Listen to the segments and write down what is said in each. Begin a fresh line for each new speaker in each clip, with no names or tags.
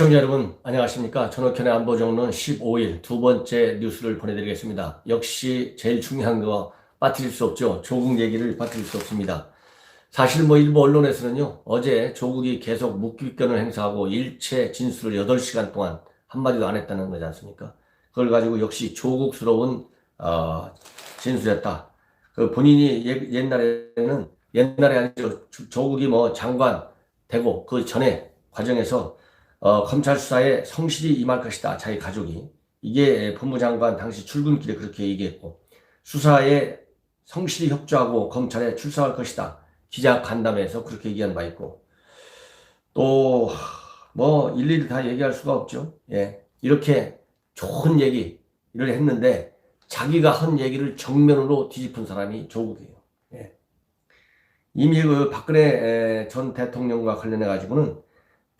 시청자 여러분 안녕하십니까? 전옥현의 안보정론 15일 두 번째 뉴스를 보내드리겠습니다. 역시 제일 중요한 거 빠뜨릴 수 없죠. 조국 얘기를 빠뜨릴 수 없습니다. 사실 뭐 일부 언론에서는요 어제 조국이 계속 묵비권을 행사하고 일체 진술을 8시간 동안 한마디도 안 했다는 거지 않습니까? 그걸 가지고 역시 조국스러운 어, 진술이었다. 그 본인이 예- 옛날에는 옛날에 아니죠. 조- 조국이 뭐 장관 되고 그 전에 과정에서 어, 검찰 수사에 성실히 임할 것이다. 자기 가족이. 이게 법무장관 당시 출근길에 그렇게 얘기했고 수사에 성실히 협조하고 검찰에 출석할 것이다. 기자 간담회에서 그렇게 얘기한 바 있고 또 뭐 일일이 다 얘기할 수가 없죠. 예. 이렇게 좋은 얘기를 했는데 자기가 한 얘기를 정면으로 뒤집은 사람이 조국이에요. 예. 이미 그 박근혜 에, 전 대통령과 관련해 가지고는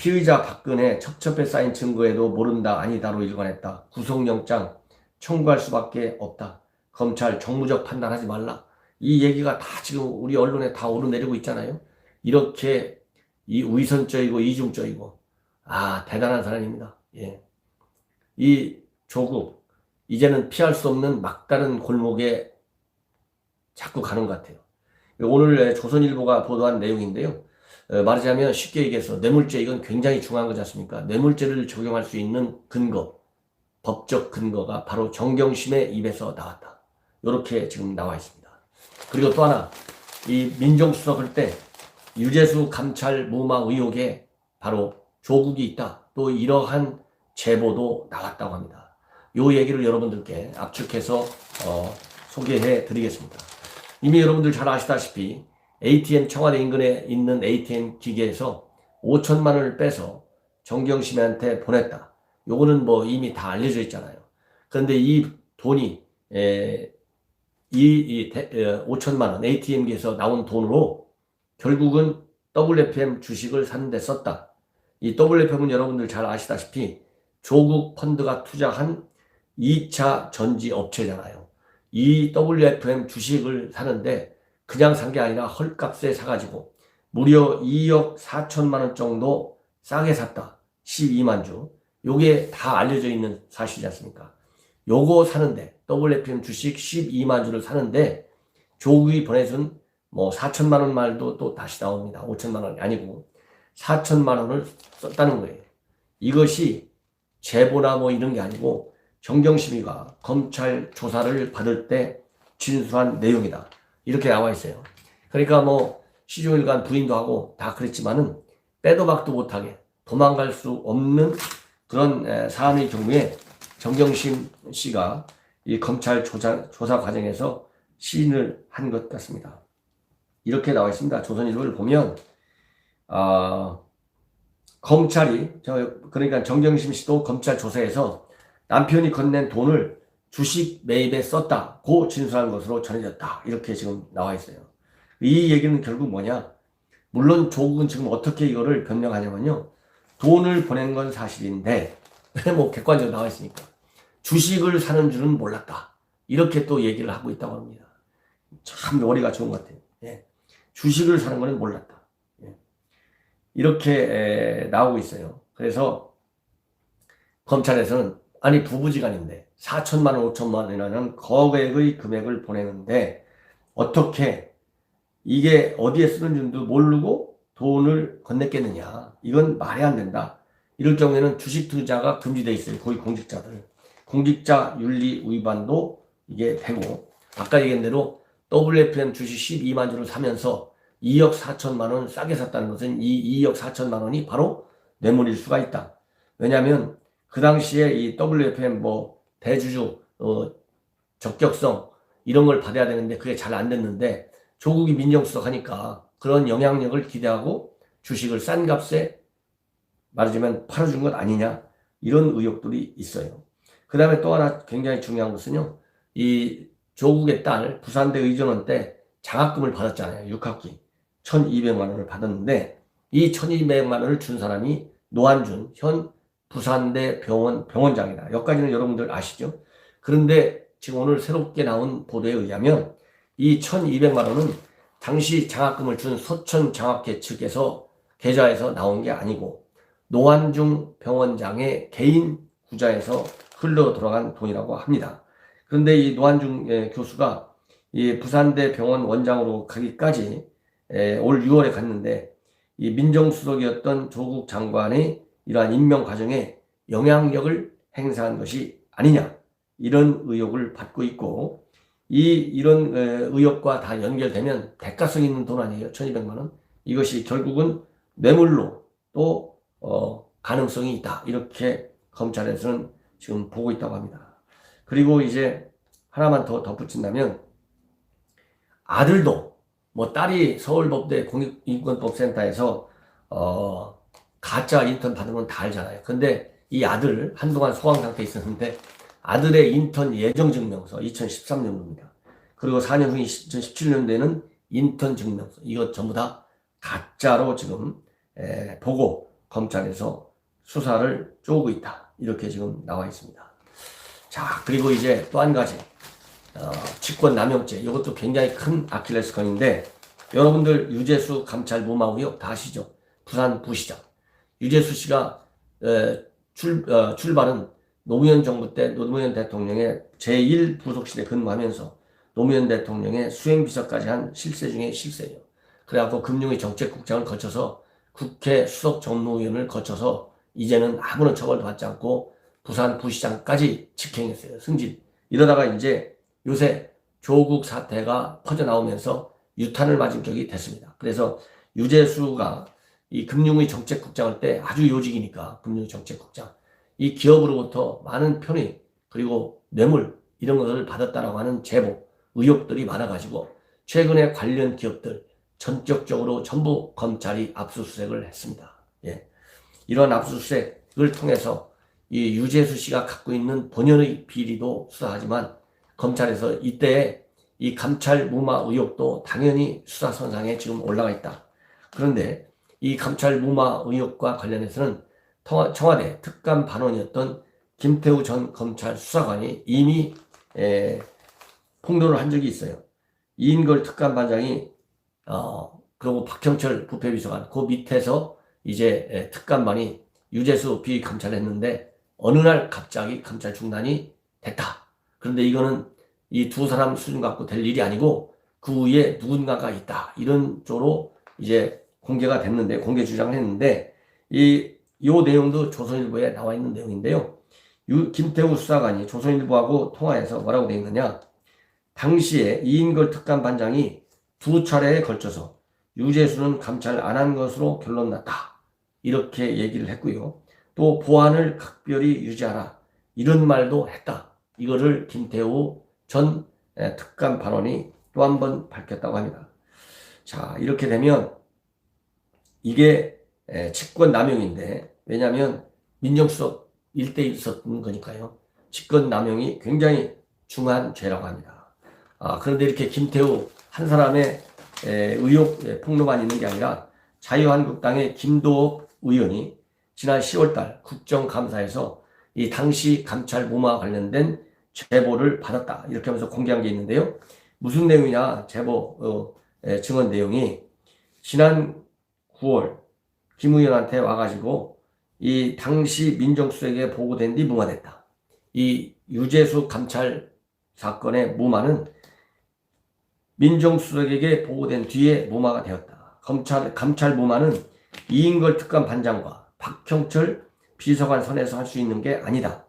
피의자 박근혜 첩첩에 쌓인 증거에도 모른다 아니다로 일관했다. 구속영장 청구할 수밖에 없다. 검찰 정무적 판단하지 말라. 이 얘기가 다 지금 우리 언론에 다 오르내리고 있잖아요. 이렇게 이 위선적이고 이중적이고 아 대단한 사람입니다. 예. 이 조국 이제는 피할 수 없는 막다른 골목에 자꾸 가는 것 같아요. 오늘 조선일보가 보도한 내용인데요. 어, 말하자면 쉽게 얘기해서 뇌물죄 이건 굉장히 중요한 거지 않습니까? 뇌물죄를 적용할 수 있는 근거, 법적 근거가 바로 정경심의 입에서 나왔다. 이렇게 지금 나와 있습니다. 그리고 또 하나, 이 민정수석을 때 유재수 감찰 무마 의혹에 바로 조국이 있다. 또 이러한 제보도 나왔다고 합니다. 요 얘기를 여러분들께 압축해서 어, 소개해 드리겠습니다. 이미 여러분들 잘 아시다시피 ATM 청와대 인근에 있는 ATM 기계에서 5천만 원을 빼서 정경 심한테 보냈다. 요거는 뭐 이미 다 알려져 있잖아요. 그런데 이 돈이 에, 이, 이 대, 에, 5천만 원 ATM기에서 나온 돈으로 결국은 WFM 주식을 사는데 썼다. 이 WFM은 여러분들 잘 아시다시피 조국 펀드가 투자한 2차 전지 업체잖아요. 이 WFM 주식을 사는데 그냥 산 게 아니라 헐값에 사가지고 무려 2억 4천만 원 정도 싸게 샀다. 12만 주. 요게 다 알려져 있는 사실이지 않습니까? 요거 사는데 WFM 주식 12만 주를 사는데 조국이 보내준 뭐 4천만 원 말도 또 다시 나옵니다. 5천만 원이 아니고 4천만 원을 썼다는 거예요. 이것이 제보나 뭐 이런 게 아니고 정경심이가 검찰 조사를 받을 때 진술한 내용이다. 이렇게 나와 있어요. 그러니까 뭐 시종일관 부인도 하고 다 그랬지만은 빼도 박도 못하게 도망갈 수 없는 그런 에, 사안의 경우에 정경심 씨가 이 검찰 조사, 조사 과정에서 시인을 한 것 같습니다. 이렇게 나와 있습니다. 조선일보를 보면 아, 검찰이 저 그러니까 정경심 씨도 검찰 조사에서 남편이 건넨 돈을 주식 매입에 썼다고 진술한 것으로 전해졌다. 이렇게 지금 나와 있어요. 이 얘기는 결국 뭐냐? 물론 조국은 지금 어떻게 이거를 변명하냐면요. 돈을 보낸 건 사실인데, 뭐 객관적으로 나와 있으니까. 주식을 사는 줄은 몰랐다. 이렇게 또 얘기를 하고 있다고 합니다. 참 머리가 좋은 것 같아요. 예. 주식을 사는 거는 몰랐다. 예. 이렇게 에, 나오고 있어요. 그래서 검찰에서는 아니 부부지간인데 4천만 원, 5천만 원이라는 거액의 금액을 보내는데 어떻게 이게 어디에 쓰는 줄도 모르고 돈을 건넸겠느냐. 이건 말이 안 된다. 이럴 경우에는 주식 투자가 금지돼 있어요. 거의 공직자들. 공직자 윤리 위반도 이게 되고 아까 얘기한 대로 WFM 주식 12만 주를 사면서 2억 4천만 원 싸게 샀다는 것은 이 2억 4천만 원이 바로 뇌물일 수가 있다. 왜냐하면 그 당시에 이 WFM 뭐 대주주 어, 적격성 이런 걸 받아야 되는데 그게 잘 안 됐는데 조국이 민정수석 하니까 그런 영향력을 기대하고 주식을 싼 값에 말하자면 팔아준 것 아니냐 이런 의혹들이 있어요. 그 다음에 또 하나 굉장히 중요한 것은요. 이 조국의 딸 부산대 의전원 때 장학금을 받았잖아요. 6학기 1200만 원을 받았는데 이 1200만 원을 준 사람이 노한준 현 부산대 병원 병원장이다. 여기까지는 여러분들 아시죠? 그런데 지금 오늘 새롭게 나온 보도에 의하면 이 1200만 원은 당시 장학금을 준 서천 장학회 측에서 계좌에서 나온 게 아니고 노한중 병원장의 개인 구자에서 흘러 돌아간 돈이라고 합니다. 그런데 이 노한중 예, 교수가 이 부산대 병원 원장으로 가기까지 예, 올 6월에 갔는데 이 민정수석이었던 조국 장관의 이러한 임명 과정에 영향력을 행사한 것이 아니냐 이런 의혹을 받고 있고 이 이런 에, 의혹과 다 연결되면 대가성 있는 돈 아니에요? 1200만 원? 이것이 결국은 뇌물로 또 어, 가능성이 있다. 이렇게 검찰에서는 지금 보고 있다고 합니다. 그리고 이제 하나만 더 덧붙인다면 아들도 뭐 딸이 서울법대 공익인권법센터에서 어 가짜 인턴 받으면 다 알잖아요. 근데 이 아들 한동안 소강 상태에 있었는데 아들의 인턴 예정 증명서 2013년도입니다. 그리고 4년 후인 2017년도에는 인턴 증명서 이것 전부 다 가짜로 지금 에, 보고 검찰에서 수사를 쪼고 있다. 이렇게 지금 나와 있습니다. 자, 그리고 이제 또 한 가지 어, 직권 남용죄 이것도 굉장히 큰 아킬레스건인데 여러분들 유재수 감찰 무마 의혹 다 아시죠? 부산 부시장 유재수 씨가 에, 출, 어, 출발은 노무현 정부 때 노무현 대통령의 제1 부속실에 근무하면서 노무현 대통령의 수행비서까지 한 실세 중에 실세예요. 그래갖고 금융위 정책국장을 거쳐서 국회 수석 정무위원을 거쳐서 이제는 아무런 처벌도 받지 않고 부산 부시장까지 직행했어요. 승진. 이러다가 이제 요새 조국 사태가 퍼져나오면서 유탄을 맞은 격이 됐습니다. 그래서 유재수가 이 금융의 정책국장을 때 아주 요직이니까 금융의 정책국장 이 기업으로부터 많은 편의 그리고 뇌물 이런 것을 받았다라고 하는 제보 의혹들이 많아가지고 최근에 관련 기업들 전격적으로 전부 검찰이 압수수색을 했습니다. 예. 이런 압수수색을 통해서 이 유재수 씨가 갖고 있는 본연의 비리도 수사하지만 검찰에서 이때 이 감찰 무마 의혹도 당연히 수사선상에 지금 올라가 있다. 그런데 이 감찰 무마 의혹과 관련해서는 청와대 특감 반원이었던 김태우 전 검찰 수사관이 이미 에, 폭로를 한 적이 있어요. 이인걸 특감반장이 어 그리고 박형철 부패비서관 그 밑에서 이제 에, 특감반이 유재수 비위 감찰했는데 어느 날 갑자기 감찰 중단이 됐다. 그런데 이거는 이 두 사람 수준 갖고 될 일이 아니고 그 위에 누군가가 있다. 이런 쪽으로 이제 공개가 됐는데 공개 주장을 했는데 이 요 내용도 조선일보에 나와 있는 내용인데요. 유, 김태우 수사관이 조선일보하고 통화해서 뭐라고 돼 있느냐? 당시에 이인걸 특감 반장이 두 차례에 걸쳐서 유재수는 감찰 안 한 것으로 결론 났다. 이렇게 얘기를 했고요. 또 보안을 각별히 유지하라. 이런 말도 했다. 이거를 김태우 전 특감 발언이 또 한 번 밝혔다고 합니다. 자, 이렇게 되면 이게 직권 남용인데 왜냐하면 민정수석 일대 있었던 거니까요. 직권 남용이 굉장히 중한 죄라고 합니다. 아, 그런데 이렇게 김태우 한 사람의 의혹 폭로만 있는 게 아니라 자유한국당의 김도읍 의원이 지난 10월달 국정감사에서 이 당시 감찰 무마 관련된 제보를 받았다 이렇게 하면서 공개한 게 있는데요. 무슨 내용이냐 제보 어, 증언 내용이 지난 9월 김 의원한테 와가지고 이 당시 민정수석에 보고된 뒤 무마됐다. 이 유재수 감찰 사건의 무마는 민정수석에게 보고된 뒤에 무마가 되었다. 검찰 감찰 무마는 이인걸 특감 반장과 박형철 비서관 선에서 할 수 있는 게 아니다.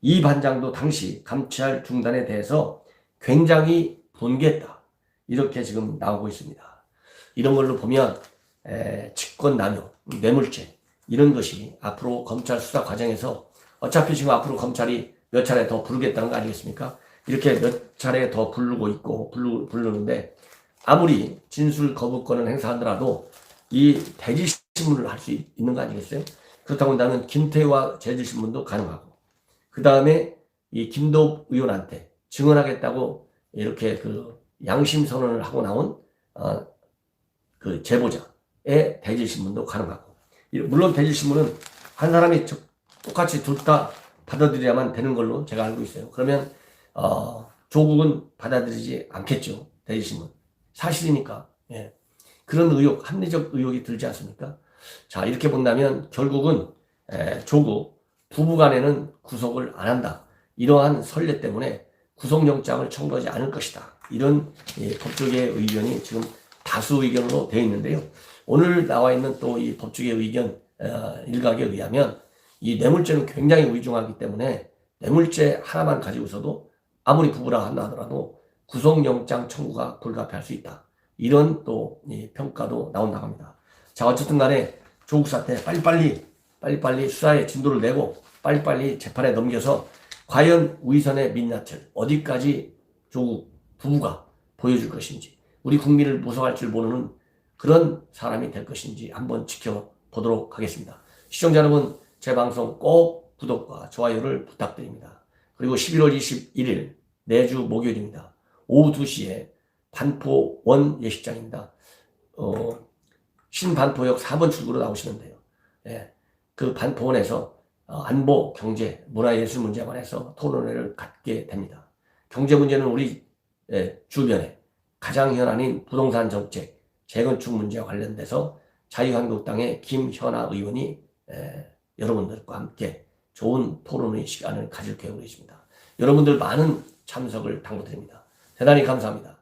이 반장도 당시 감찰 중단에 대해서 굉장히 분개했다. 이렇게 지금 나오고 있습니다. 이런 걸로 보면 에, 직권 남용, 뇌물죄 이런 것이 앞으로 검찰 수사 과정에서 어차피 지금 앞으로 검찰이 몇 차례 더 부르겠다는 거 아니겠습니까? 이렇게 몇 차례 더 부르고 있고 부르, 부르는데 아무리 진술 거부권을 행사하더라도 이 대지신문을 할 수 있는 거 아니겠어요? 그렇다고 한다면 김태와 제지신문도 가능하고 그 다음에 이 김도 의원한테 증언하겠다고 이렇게 그 양심 선언을 하고 나온 어, 그 제보자의 대질신문도 가능하고 물론 대질신문은 한 사람이 똑같이 둘 다 받아들여야만 되는 걸로 제가 알고 있어요. 그러면 어, 조국은 받아들이지 않겠죠. 대질신문 사실이니까 예. 그런 의혹 합리적 의혹이 들지 않습니까? 자, 이렇게 본다면 결국은 에, 조국 부부간에는 구속을 안 한다. 이러한 선례 때문에 구속영장을 청구하지 않을 것이다. 이런 예, 법조계의 의견이 지금 다수 의견으로 되어 있는데요. 오늘 나와 있는 또 이 법조계 의견 어, 일각에 의하면 이 뇌물죄는 굉장히 위중하기 때문에 뇌물죄 하나만 가지고서도 아무리 부부라 한다 하더라도 구속영장 청구가 불가피할 수 있다. 이런 또이 평가도 나온다고 합니다. 자, 어쨌든 간에 조국 사태 빨리빨리, 빨리빨리 수사에 진도를 내고 빨리빨리 재판에 넘겨서 과연 우이선의 민낯을 어디까지 조국 부부가 보여줄 것인지 우리 국민을 모성할 줄 모르는 그런 사람이 될 것인지 한번 지켜보도록 하겠습니다. 시청자 여러분, 제 방송 꼭 구독과 좋아요를 부탁드립니다. 그리고 11월 21일 내주 목요일입니다. 오후 2시에 반포 원 예식장입니다. 어, 신반포역 4번 출구로 나오시면 돼요. 예, 그 반포원에서 어, 안보, 경제, 문화예술 문제에 관해서 토론회를 갖게 됩니다. 경제 문제는 우리 예, 주변에 가장 현안인 부동산 정책, 재건축 문제와 관련돼서 자유한국당의 김현아 의원이 에, 여러분들과 함께 좋은 토론의 시간을 가질 계획으로 있습니다. 여러분들 많은 참석을 당부드립니다. 대단히 감사합니다.